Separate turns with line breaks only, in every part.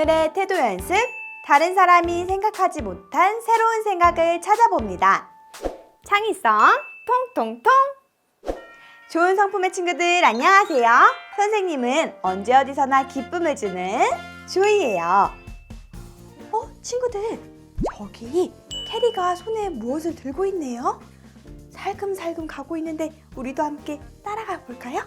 오늘의 태도 연습. 다른 사람이 생각하지 못한 새로운 생각을 찾아봅니다. 창의성 통통통. 좋은 성품의 친구들 안녕하세요. 선생님은 언제 어디서나 기쁨을 주는 조이예요. 어, 친구들. 저기 캐리가 손에 무엇을 들고 있네요. 살금살금 가고 있는데 우리도 함께 따라가 볼까요?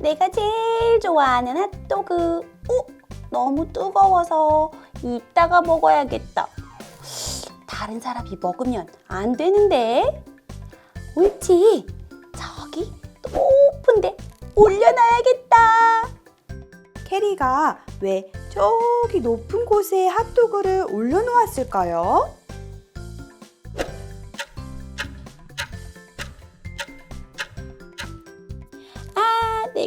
내가 제일 좋아하는 핫도그. 어? 너무 뜨거워서 이따가 먹어야겠다. 다른 사람이 먹으면 안 되는데. 옳지. 저기 높은데 올려놔야겠다.
캐리가 왜 저기 높은 곳에 핫도그를 올려놓았을까요?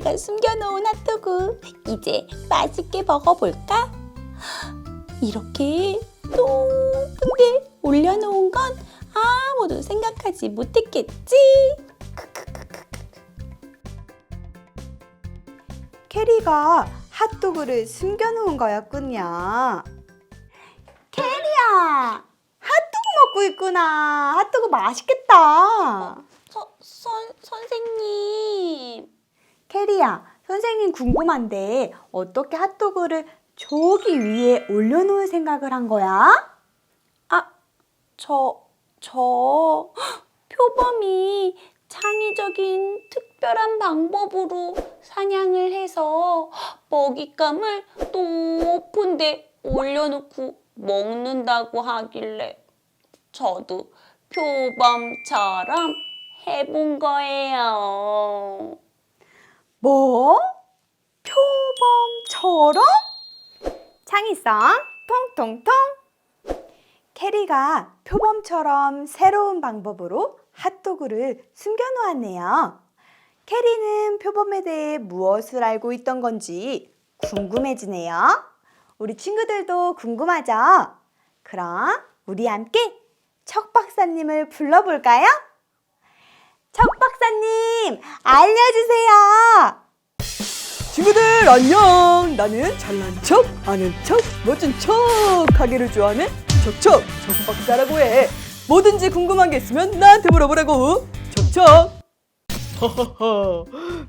내가 숨겨놓은 핫도그. 이제 맛있게 먹어볼까? 이렇게 높은데 올려놓은 건 아무도 생각하지 못했겠지?
캐리가 핫도그를 숨겨놓은 거였군요. 캐리야, 핫도그 먹고 있구나. 핫도그 맛있겠다.
서, 선, 선생님.
캐리야, 선생님 궁금한데 어떻게 핫도그를 저기 위에 올려놓을 생각을 한 거야?
아, 저, 저, 표범이 창의적인 특별한 방법으로 사냥을 해서 먹잇감을 높은 데 올려놓고 먹는다고 하길래 저도 표범처럼 해본 거예요.
뭐? 표범처럼? 창의성 통통통 캐리가 표범처럼 새로운 방법으로 핫도그를 숨겨놓았네요. 캐리는 표범에 대해 무엇을 알고 있던 건지 궁금해지네요. 우리 친구들도 궁금하죠? 그럼 우리 함께 척 박사님을 불러볼까요? 척 박사님, 알려주세요!
친구들 안녕. 나는 잘난 척 아는 척 멋진 척 하기를 좋아하는 척척. 척박사라고 해. 뭐든지 궁금한 게 있으면 나한테 물어보라고. 척척. 허허허.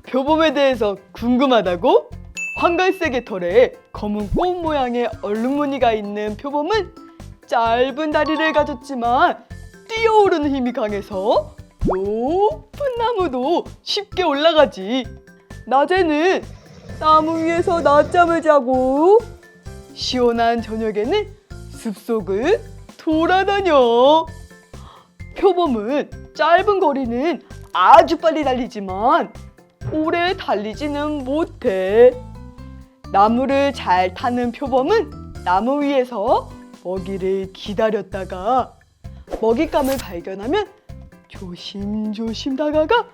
표범에 대해서 궁금하다고? 황갈색의 털에 검은 꽃 모양의 얼룩무늬가 있는 표범은 짧은 다리를 가졌지만 뛰어오르는 힘이 강해서 높은 나무도 쉽게 올라가지 낮에는 나무 위에서 낮잠을 자고 시원한 저녁에는 숲속을 돌아다녀. 표범은 짧은 거리는 아주 빨리 달리지만 오래 달리지는 못해. 나무를 잘 타는 표범은 나무 위에서 먹이를 기다렸다가 먹잇감을 발견하면 조심조심 다가가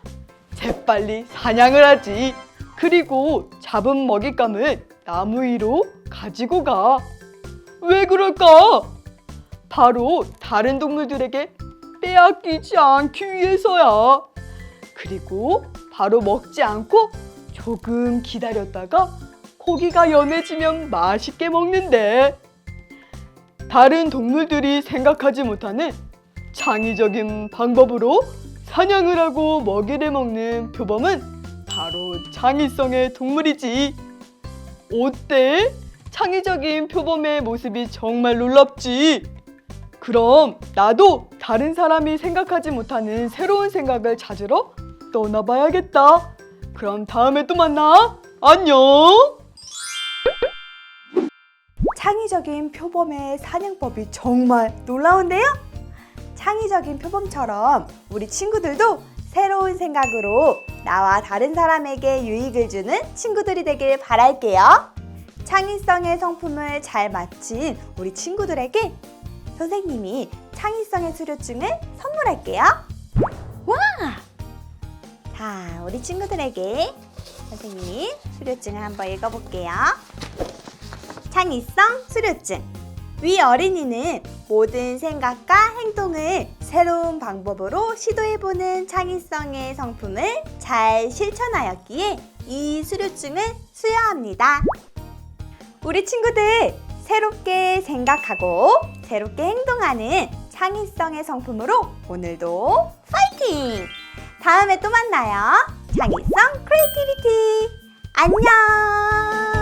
재빨리 사냥을 하지. 그리고 잡은 먹잇감을 나무 위로 가지고 가. 왜 그럴까? 바로 다른 동물들에게 빼앗기지 않기 위해서야. 그리고 바로 먹지 않고 조금 기다렸다가 고기가 연해지면 맛있게 먹는데. 다른 동물들이 생각하지 못하는 창의적인 방법으로 사냥을 하고 먹이를 먹는 표범은 바로 창의성의 동물이지. 어때? 창의적인 표범의 모습이 정말 놀랍지. 그럼 나도 다른 사람이 생각하지 못하는 새로운 생각을 찾으러 떠나봐야겠다. 그럼 다음에 또 만나. 안녕.
창의적인 표범의 사냥법이 정말 놀라운데요? 창의적인 표범처럼 우리 친구들도 새로운 생각으로 나와 다른 사람에게 유익을 주는 친구들이 되길 바랄게요. 창의성의 성품을 잘 마친 우리 친구들에게 선생님이 창의성의 수료증을 선물할게요. 와! 자, 우리 친구들에게 선생님이 수료증을 한번 읽어볼게요. 창의성 수료증. 위 어린이는 모든 생각과 행동을 새로운 방법으로 시도해보는 창의성의 성품을 잘 실천하였기에 이 수료증을
수여합니다. 우리 친구들 새롭게 생각하고 새롭게 행동하는 창의성의 성품으로 오늘도 파이팅! 다음에 또 만나요. 창의성 크리에이티비티. 안녕!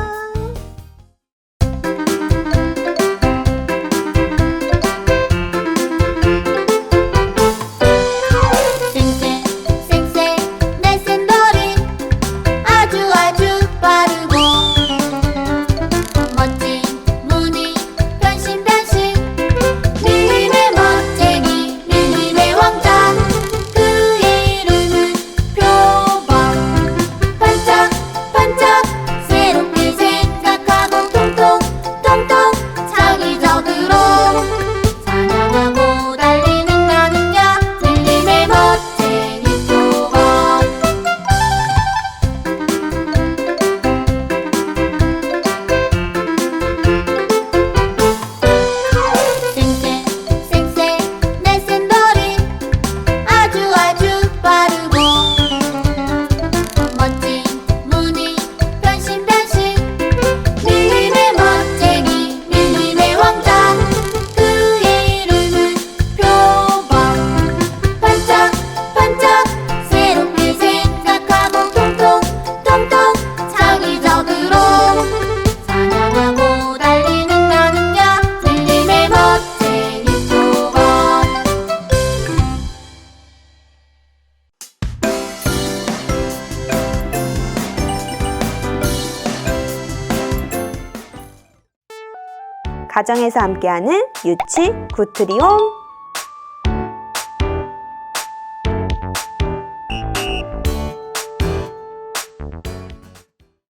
가정에서 함께하는 유치 구트리홈